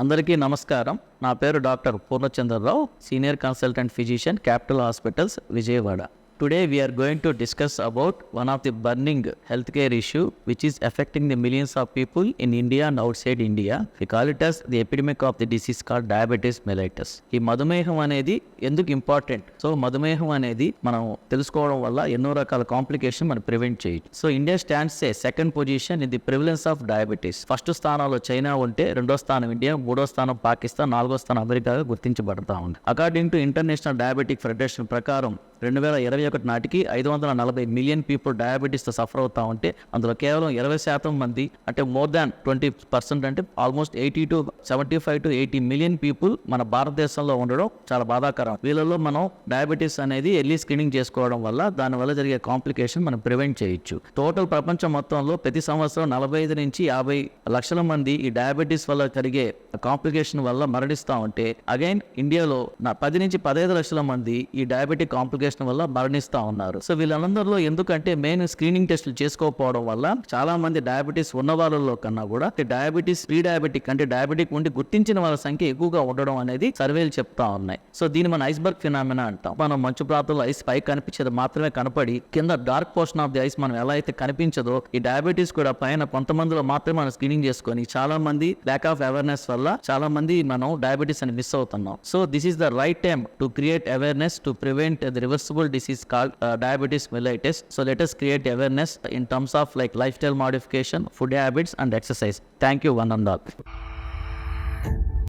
అందరికీ నమస్కారం. నా పేరు doctor Purnachandrarao senior consultant physician capital hospitals Vijayawada. Today we are going to discuss about one of the burning health care issue which is affecting the millions of people in India and outside India the call as the epidemic of the disease call diabetes mellitus ఈ మధుమేహం అనేది ఎందుకు important so మధుమేహం అనేది మనం తెలుసుకోవడం వల్ల ఎన్నో రకాల కాంప్లికేషన్ మనం ప్రివెంట్ చేయొచ్చు. So India stands a second position in the prevalence of diabetes first స్థానంలో చైనా ఉంటే రెండో స్థానం ఇండియా మూడో స్థానం పాకిస్తాన్ నాలుగో స్థానం అమెరికాగా గుర్తించబడతా ఉంది. According to international diabetic federation ప్రకారం రెండు వేల ఇరవై ఒకటి నాటికి ఐదు వందల నలభై మిలియన్ పీపుల్ డయాబెటీస్తో సఫర్ అవుతా ఉంటే అందులో కేవలం ఇరవై శాతం మంది అంటే మోర్ దాన్ ట్వంటీ పర్సెంట్ అంటే almost eighty to seventy five to eighty million people మన భారతదేశంలో ఉండడం చాలా బాధాకరం. వీళ్ళలో మనం డయాబెటీస్ అనేది ఎర్లీ స్క్రీనింగ్ చేసుకోవడం వల్ల దానివల్ల జరిగే కాంప్లికేషన్ మనం ప్రివెంట్ చేయొచ్చు. టోటల్ ప్రపంచం మొత్తంలో ప్రతి సంవత్సరం నలభై ఐదు నుంచి యాభై లక్షల మంది ఈ డయాబెటీస్ వల్ల కలిగే కాంప్లికేషన్ వల్ల మరణిస్తూ ఉంటే అగైన్ ఇండియాలో నా పది నుంచి పదహైదు లక్షల మంది ఈ డయాబెటిక్ కాంప్లికేషన్ వల్ల మరణిస్తూ ఉన్నారు. సో వీళ్ళందరిలో ఎందుకంటే మెయిన్ స్క్రీనింగ్ టెస్టులు చేసుకోకపోవడం వల్ల చాలా మంది డయాబెటీస్ ఉన్న వాళ్ళలో కన్నా కూడా డయాబెటీస్ ప్రీ డయాబెటిక్ అంటే డయాబెటిక్ ఉండి గుర్తించిన వాళ్ళ సంఖ్య ఎక్కువగా ఉండడం అనేది సర్వేలు చెప్తా ఉన్నాయి. సో దీన్ని మనం ఐస్బర్గ్ ఫినామినా అంటాం. మనం మంచు ప్రాంతంలో ఐస్ పై కనిపించేది మాత్రమే కనపడి కింద dark portion of the ice మనం ఎలా అయితే కనిపించదో ఈ డయాబెటీస్ కూడా పైన కొంతమందిలో మాత్రమే మనం స్క్రీనింగ్ చేసుకొని చాలా మంది ల్యాక్ ఆఫ్ అవేర్నెస్ వల్ల చాలా మంది మనం డయాబెటీస్ అని మిస్ అవుతున్నాం. So this is the right time to create awareness to prevent the irreversible disease called uh, diabetes mellitus. So let us create awareness in terms of like lifestyle modification, food habits and exercise. Thank you one and all.